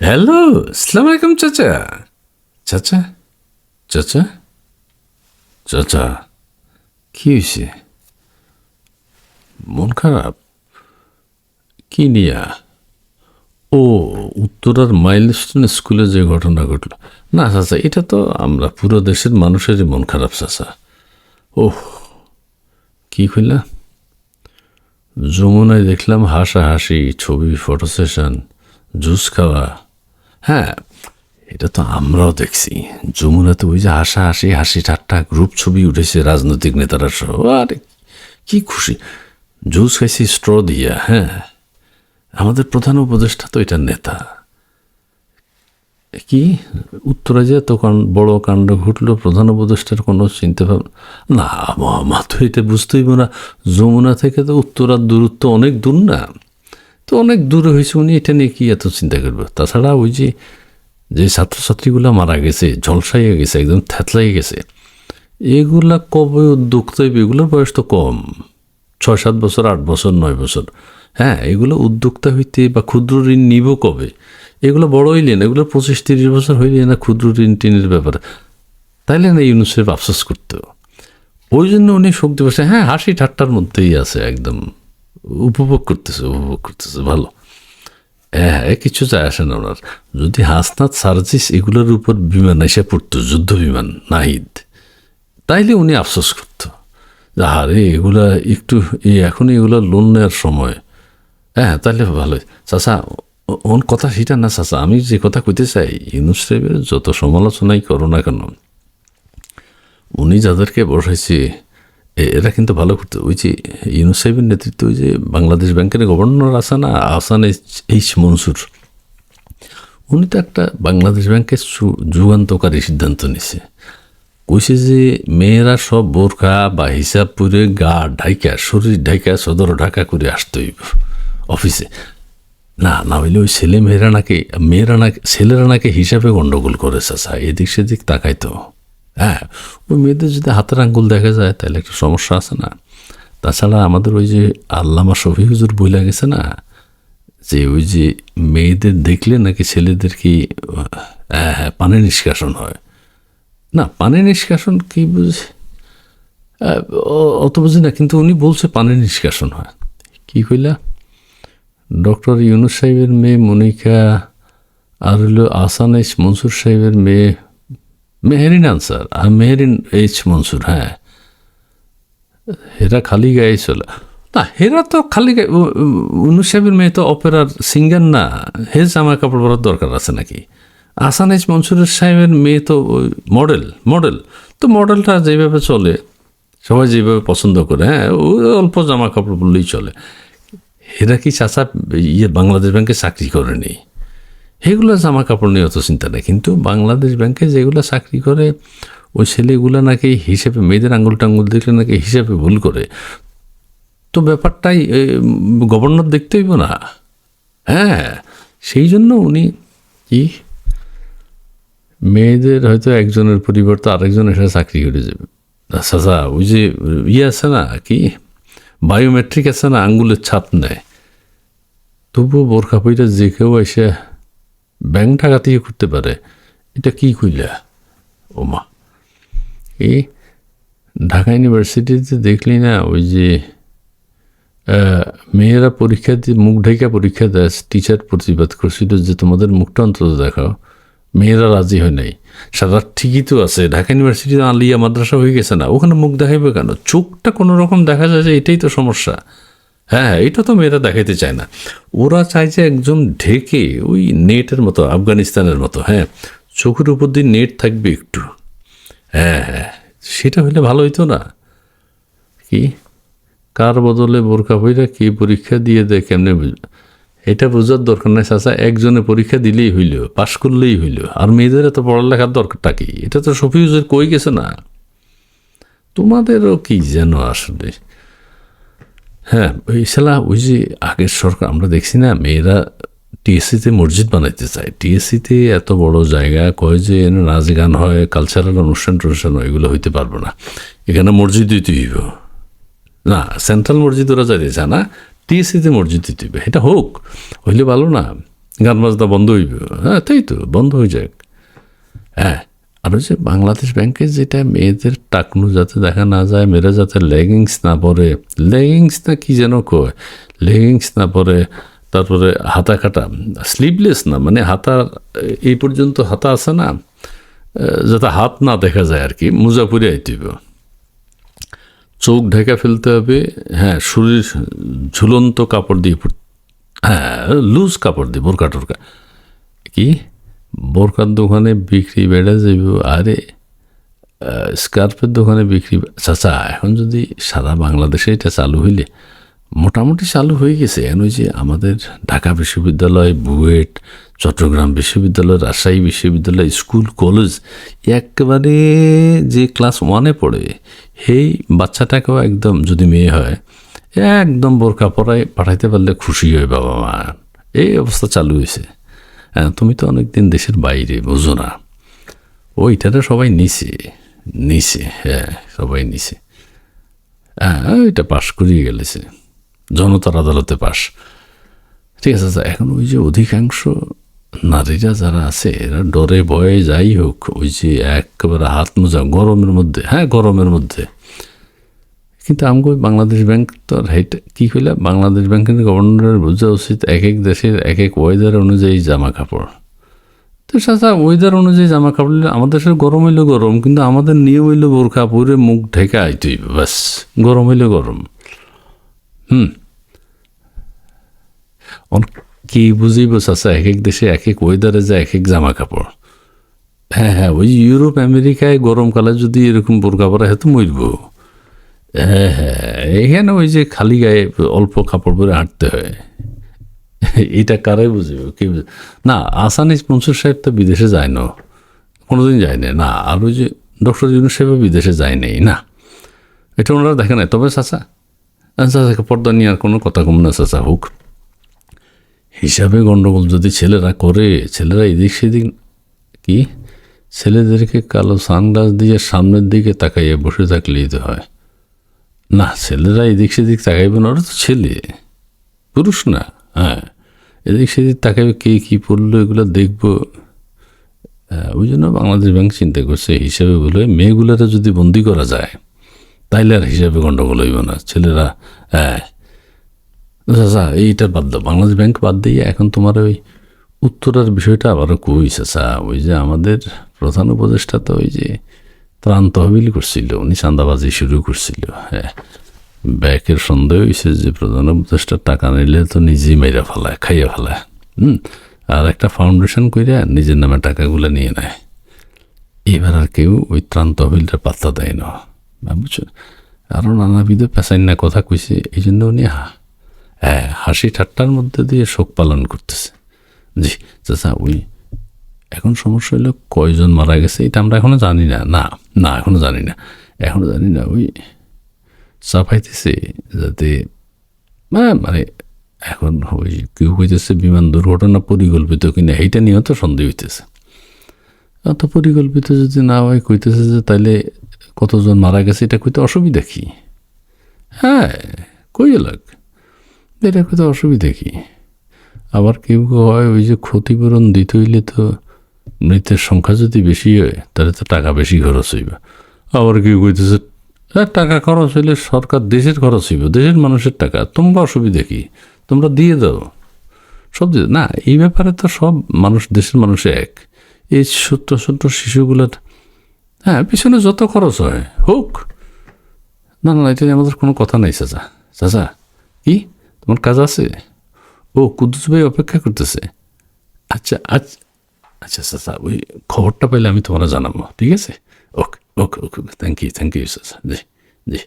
Hello সালাম আলাইকুম চাচা চাচা চাচা চাচা কি হয়েছে মন খারাপ কি নিয়া ও উত্তরার মাইলস্টোন স্কুলে যে ঘটনা ঘটল না চাচা এটা তো আমরা পুরো দেশের মানুষেরই মন খারাপ চাচা ওহ কি কইলা যমুনায় দেখলাম হাসাহাসি ছবি ফটো সেশন জুস খাওয়া হ্যাঁ এটা তো আমরাও দেখছি। যমুনাতে ওই যে হাসাহাসি হাসি হাসি ঠাট্টা গ্রুপ ছবি উঠেছে রাজনৈতিক নেতারা সহ। আরে, কি খুশি। জুস খাইছি, স্ট্র দিয়া হ্যাঁ। আমাদের প্রধান উপদেষ্টা তো এটা নেতা। কি? উত্তরা যে কান- বড় কাণ্ড ঘটলো, প্রধান উপদেষ্টার কোনো চিন্তা ভাবনা? না, মা তো এটা বুঝতেই না। যমুনা থেকে তো উত্তরার দূরত্ব অনেক দূর না। তো অনেক দূরে হয়েছে, উনি এটা নিয়ে কি এত চিন্তা করবে? তাছাড়া ওই যে যে ছাত্রছাত্রীগুলো মারা গেছে ঝলসাইয়ে গেছে, একদম থ্যাতলাই গেছে, এগুলা কবে উদ্যোক্তা? এগুলোর বয়স তো কম, ছয় সাত বছর, আট বছর, নয় বছর। হ্যাঁ এগুলো উদ্যোক্তা হইতে বা ক্ষুদ্র ঋণ নিব কবে? এগুলো বড় হইলেন এগুলো পঁচিশ তিরিশ বছর হইলে না ক্ষুদ্র ঋণ টিনের ব্যাপারে? তাইলে না ইউনিসেফ আফসোস করতো। ওই জন্য উনি শোক দিবসে হ্যাঁ হাসি ঠাট্টার মধ্যেই আছে একদম। উপভোগ করতেছে উপভোগ করতেছে, ভালো। হ্যাঁ হ্যাঁ কিছু যায় আসে না ওনার। যদি হাসনাত, সার্জিস এগুলোর উপর বিমান এসে পড়তো, যুদ্ধ বিমান, নাহিদ, তাইলে উনি আফসোস করতো। আরে, এগুলা একটু এখন এগুলো লোন নেওয়ার সময়। হ্যাঁ তাহলে ভালো। ও- ওন কথা সেটা না, চাচা, আমি যে কথা কইতে চাই, ইউনুস সাহেবের যত সমালোচনাই করো না কেন, উনি যাদেরকে বসাইছে এরা কিন্তু ভালো করতে ওই যে ইউনুস সাহেবের নেতৃত্বে ওই যে বাংলাদেশ ব্যাংকের গভর্নর আছে না আসান এইচ- মনসুর। উনি তো একটা বাংলাদেশ ব্যাংকের সু- যুগান্তকারী সিদ্ধান্ত নিছে। কইছে যে মেয়েরা সব বোরখা বা হিসাব পুরে গা ঢাইকা, শরীর ঢাইকা, সদর ঢাকা করে আসতে হইব অফিসে। না না হইলে ওই ছেলে মেয়েরা নাকি মেয়েরা নাকি, ছেলেরা নাকি হিসাবে গন্ডগোল করে চাচা, এদিক সেদিক তাকাইতো। হ্যাঁ ওই মেয়েদের যদি হাতের আঙ্গুল দেখা যায়, তাহলে একটা সমস্যা আছে না। তাছাড়া আমাদের ওই যে আল্লামা শফি হুজুর বইলা গেছে না, যে ওই যে মেয়েদের দেখলে নাকি ছেলেদের কি হ্যাঁ হ্যাঁ পানি নিষ্কাশন হয়। না, পানি নিষ্কাশন কি বুঝি অত বুঝি না, কিন্তু উনি বলছে পানি নিষ্কাশন হয়। কি কইলা? ডক্টর ইউনুস সাহেবের মেয়ে মনিকা, আর হলো আসান মনসুর সাহেবের মেয়ে মেহেরিন আনসার মেহেরিন এইচ মনসুর হ্যাঁ। হেরা খালি গায়ে চলে। না, হেরা তো খালি গায়ে সাহেবের মেয়ে তো অপেরার সিঙ্গার না, হে জামা কাপড় পরার দরকার আছে নাকি? আসান এইচ মনসুরের সাহেবের মেয়ে তো ওই মডেল মডেল তো মডেলটা যেভাবে চলে, সবাই যেভাবে পছন্দ করে হ্যাঁ ও অল্প জামা কাপড় বললেই চলে। এরা কি চাচা ইয়ে বাংলাদেশ ব্যাংকে চাকরি করেনি? এগুলো জামা কাপড় নিয়ে অত চিন্তা নেই। কিন্তু বাংলাদেশ ব্যাংকে যেগুলো চাকরি করে, ওই ছেলেগুলো নাকি হিসেবে মেয়েদের আঙুল টাঙ্গুল দেখলে নাকি হিসেবে ভুল করে। তো ব্যাপারটাই গভর্নর দেখতেই না। হ্যাঁ সেই জন্য উনি কি, মেয়েদের হয়তো একজনের পরিবর্তে আরেকজন এসে চাকরি করে যাবে। চাচা, ওই যে ইয়ে আছে না, কি বায়োমেট্রিক আছে না আঙ্গুলের ছাপ নেয়। তবুও বোরখা পইটা যে কেউ এসে ব্যাংক টাকাতেই করতে পারে? এটা কি কইলা ওমা। এই ঢাকা ইউনিভার্সিটিতে দেখলি না ওই যে মেয়েরা পরীক্ষা দিয়ে মুখ ঢেকা পরীক্ষা দেয় টিচার প্রতিবাদ করছিল যে তোমাদের মুখটা অন্তত দেখাও। মেয়েরা রাজি হয় নাই। সারা ঠিকই তো আছে, ঢাকা ইউনিভার্সিটি আলিয়া মাদ্রাসা হয়ে গেছে না, ওখানে মুখ দেখাইবে কেন? চোখটা কোনো রকম দেখা যায় যে এটাই তো সমস্যা। হ্যাঁ এটা তো মেয়েরা দেখাইতে চায় না। ওরা চায় যে একদম ঢেকে ওই নেটের মতো, আফগানিস্তানের মতো হ্যাঁ চোখের উপর দিয়ে নেট থাকবে একটু। হ্যাঁ হ্যাঁ সেটা হলে ভালো হইতো না। কি? কার বদলে বোরখা বইরা কি পরীক্ষা দিয়ে দেয় কেমনে এটা বোঝার দরকার নাই চাচা, একজনে পরীক্ষা দিলেই হইল, পাশ করলেই হইল। আর মেয়েদের এত পড়ালেখার দরকারটা কি? এটা তো সফিউজের কই গেছে না? তোমাদেরও কি যেন আসলে? হ্যাঁ ওই সালা ওই যে আগের সরকার, আমরা দেখছি না, মেয়েরা টিএসসিতে মসজিদ বানাইতে চায়। টিএসসিতে এত বড় জায়গা, কয় যে নাচ গান হয় কালচারাল অনুষ্ঠান টনুষ্ঠান হয়, এগুলো হইতে পারব না। এখানে মসজিদ দিতে হইব। না সেন্ট্রাল মসজিদ ওরা যাইতে চায় না, টিএসসিতে মসজিদ দিতে হবে এটা হোক, হইলে ভালো না, গান বাজনা বন্ধ হইব। হ্যাঁ তাই তো, বন্ধ হয়ে যাক। হ্যাঁ আর যে বাংলাদেশ ব্যাংকে যেটা মেয়েদের টাকনু যাতে দেখা না যায়, মেয়েরা যাতে লেগিংস না পরে লেগিংস না কি যেন কয় লেগিংস না পরে, তারপরে হাতা কাটা স্লিভলেস না মানে হাতা, এই পর্যন্ত হাতা আছে না যাতে হাত না দেখা যায় আর কি, মোজা পরে। চোখ ঢেকে ফেলতে হবে হ্যাঁ শরীর ঝুলন্ত কাপড় দিয়ে হ্যাঁ লুজ কাপড় দিয়ে বোরকা টোরকা কি বোরকার দোকানে বিক্রি বেড়ে যাইব, আরে স্কার্ফের দোকানে বিক্রি চাচা, এখন যদি সারা বাংলাদেশে এটা চালু হইলে, মোটামুটি চালু হয়ে গেছে। এখন ওই যে আমাদের ঢাকা বিশ্ববিদ্যালয়, বুয়েট, চট্টগ্রাম বিশ্ববিদ্যালয়, রাজশাহী বিশ্ববিদ্যালয়, স্কুল, কলেজ, একেবারে যে ক্লাস ওয়ানে পড়ে, সেই বাচ্চাটাকেও একদম যদি মেয়ে হয়, একদম বোরকা পরায় পাঠাইতে পারলে খুশি হয় বাবা মা। এই অবস্থা চালু হয়েছে হ্যাঁ তুমি তো অনেকদিন দেশের বাইরে, বুঝো না। ওইটাতে সবাই নিছে নিছে হ্যাঁ সবাই নিছে। হ্যাঁ এটা পাশ করিয়ে গেলেছে, জনতার আদালতে পাশ। ঠিক আছে আচ্ছা এখন ওই যে অধিকাংশ নারীরা যারা আছে, এরা ডরে ভয়ে যাই হোক, ওই যে একেবারে হাত মোজা গরমের মধ্যে হ্যাঁ গরমের মধ্যে। কিন্তু ওই বাংলাদেশ ব্যাংক তো হেটা কী কইলা? বাংলাদেশ ব্যাংকের গভর্নরের বোঝা উচিত এক এক দেশের এক এক ওয়েদার অনুযায়ী জামা কাপড় তো সাথে ওয়েদার অনুযায়ী জামা কাপড় আমাদের দেশের গরম হইলে গরম, কিন্তু আমাদের নিয়ম হইলে বোরখা পরে মুখ ঢেকে আইতেই ব্যাস। গরম হইলে গরম। হুম। কি বুঝিব চাচা এক এক দেশে এক এক ওয়েদারে যায় এক এক জামা কাপড় হ্যাঁ হ্যাঁ ওই ইউরোপ, আমেরিকায় গরমকালে যদি এরকম বোরকা পরা হয়তো মরব। হ্যাঁ হ্যাঁ এখানে ওই যে খালি গায়ে অল্প কাপড় পরে হাঁটতে হয়। এটা কারাই বুঝবে? কি? না আসানিস মনসুর সাহেব তো বিদেশে যায় না। কোনোদিন যায় না না, আর ওই যে ডক্টর ইউনুস সাহেব বিদেশে যায় নাই, না? এটা ওনারা দেখে নাই। তবে চাচা, চাচাকে পর্দা নিয়ে আর কোনো কথা কম না চাচা, হোক। হিসাবে গণ্ডগোল যদি ছেলেরা করে, ছেলেরা এদিক সেদিক কি? ছেলেদেরকে কালো সানগ্লাস দিয়ে সামনের দিকে তাকাইয়ে বসে থাকলেই তো হয়। না, ছেলেরা এদিক সেদিক তাকাইবে না, ওরা তো ছেলে। পুরুষ না হ্যাঁ। এদিক সেদিক তাকাইবে, কে কী পড়ল, এগুলো দেখব। ওই জন্য বাংলাদেশ ব্যাংক চিন্তা করছে হিসাবে বলে মেয়েগুলোরা যদি বন্দি করা যায়, তাইলে আর হিসাবে গণ্ডগোল হইব না। ছেলেরা হ্যাঁ। চাচা, এইটা বাদ দাও, বাংলাদেশ ব্যাংক বাদ দিয়ে এখন তোমার ওই উত্তরার বিষয়টা আবারও কই চাচা। ওই যে আমাদের প্রধান উপদেষ্টা তো ওই যে ত্রাণ তহবিল করছিল উনি চাঁদাবাজি শুরু করছিল হ্যাঁ। ব্যাকের সন্দেহ হয়েছে যে প্রধান উপদেষ্টার টাকা নিলে তো নিজেই মেরা ফেলায়, খাইয়া ফেলায়, হুম। আর একটা ফাউন্ডেশন কইরা নিজের নামে টাকাগুলো নিয়ে নেয়। এবার আর কেউ ওই ত্রাণ তহবিলটা পাত্তা দেয় না। বুঝছ আরও নানাবিধ পেশাইনা কথা কইছে এই জন্য উনি হা হ্যাঁ হাসি ঠাট্টার মধ্যে দিয়ে শোক পালন করতেছে। জি, চাচা ওই এখন সমস্যা হলো কয়জন মারা গেছে, এটা আমরা এখনও জানি না। না না এখনও জানি না। এখনও জানি না, ওই চাপাইতেছে যাতে হ্যাঁ মানে এখন ওই কেউ হইতেছে বিমান দুর্ঘটনা পরিকল্পিত কিনা, এইটা নিয়েও তো সন্দেহ হইতেছে। অত পরিকল্পিত যদি না হয়, কইতেছে যে তাইলে কতজন মারা গেছে, এটা কইতে অসুবিধা কি? হ্যাঁ কই এলাক এটা কইতে অসুবিধা কি? আবার কেউ কেউ হয় ওই যে ক্ষতিপূরণ দিতে হইলে তো মৃতের সংখ্যা যদি বেশি হয়, তাহলে তো টাকা বেশি খরচ হইবে। আবার কেউ কইতেছে টাকা খরচ হইলে সরকার দেশের খরচ হইব, দেশের মানুষের টাকা, তোমরা অসুবিধা কি? তোমরা দিয়ে দাও। সব দিয়ে, না, এই ব্যাপারে তো সব মানুষ, দেশের মানুষ এক। এই ছোট্ট ছোট্ট শিশুগুলোর হ্যাঁ পিছনে যত খরচ হয়, হোক। না না এটা আমাদের কোনো কথা নাই, চাচা। চাচা, কি? তোমার কাজ আছে? ও, কুদ্দুস ভাই অপেক্ষা করতেছে। আচ্ছা আচ্ছা আচ্ছা চাচা ওই খবরটা পাইলে আমি তোমরা জানাব, ঠিক আছে? Okay okay okay thank you thank you চাচা জি জি।